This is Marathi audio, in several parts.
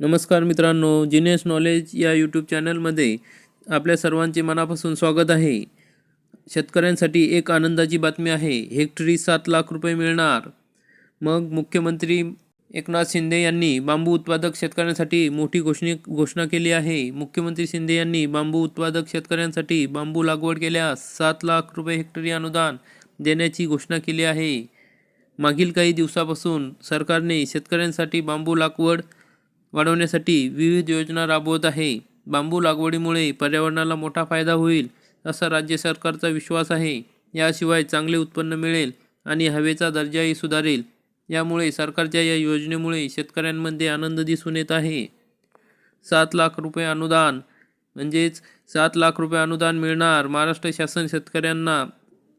नमस्कार मित्रांनो जिनेस नॉलेज या यूट्यूब चॅनलमध्ये आपल्या सर्वांचे मनापासून स्वागत आहे. शेतकऱ्यांसाठी एक आनंदाची बातमी आहे हेक्टरी सात लाख रुपये मिळणार. मग मुख्यमंत्री एकनाथ शिंदे यांनी बांबू उत्पादक शेतकऱ्यांसाठी मोठी घोषणे घोषणा केली आहे. मुख्यमंत्री शिंदे यांनी बांबू उत्पादक शेतकऱ्यांसाठी बांबू लागवड केल्यास सात लाख रुपये हेक्टरी अनुदान देण्याची घोषणा केली आहे. मागील काही दिवसापासून सरकारने शेतकऱ्यांसाठी बांबू लागवड वाढवण्यासाठी विविध योजना राबवत आहे. बांबू लागवडीमुळे पर्यावरणाला मोठा फायदा होईल असा राज्य सरकारचा विश्वास आहे. याशिवाय चांगले उत्पन्न मिळेल आणि हवेचा दर्जाही सुधारेल. यामुळे सरकारच्या या योजनेमुळे शेतकऱ्यांमध्ये आनंद दिसून येत आहे. सात लाख रुपये अनुदान म्हणजेच सात लाख रुपये अनुदान मिळणार महाराष्ट्र शासन शेतकऱ्यांना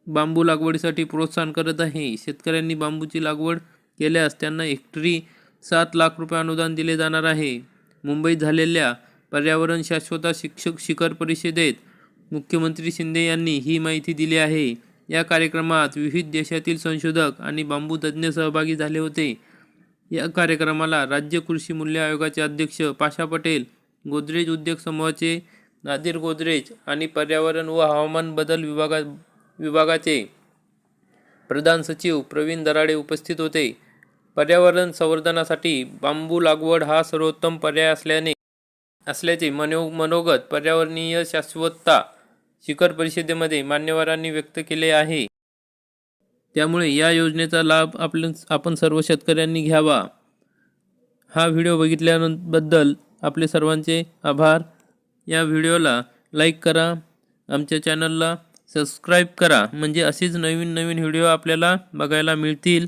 बांबू लागवडीसाठी प्रोत्साहन करत आहे. शेतकऱ्यांनी बांबूची लागवड केल्यास त्यांना हेक्टरी सात लाख रुपये अनुदान दिले जाणार आहे. मुंबईत झालेल्या पर्यावरण शाश्वता शिक्षक शिखर परिषदेत मुख्यमंत्री शिंदे यांनी ही माहिती दिली आहे. या कार्यक्रमात विविध देशातील संशोधक आणि बांबू तज्ज्ञ सहभागी झाले होते. या कार्यक्रमाला राज्य कृषी मूल्य आयोगाचे अध्यक्ष पाशा पटेल गोदरेज उद्योग समूहाचे नादिर गोदरेज आणि पर्यावरण व हवामान बदल विभागा विभागाचे प्रधान सचिव प्रवीण दराडे उपस्थित होते. पर्यावरण संवर्धनासाठी बांबू लागवड हा सर्वोत्तम पर्याय असल्याने असल्याचे मनो मनोगत पर्यावरणीय शाश्वतता शिखर परिषदेमध्ये मान्यवरांनी व्यक्त केले आहे. त्यामुळे या योजनेचा लाभ आपल्या आपण सर्व शेतकऱ्यांनी घ्यावा. हा व्हिडिओ बघितल्याबद्दल आपले सर्वांचे आभार. या व्हिडिओला लाईक करा. आमच्या चॅनलला सबस्क्राईब करा. म्हणजे असेच नवीन नवीन व्हिडिओ आपल्याला बघायला मिळतील.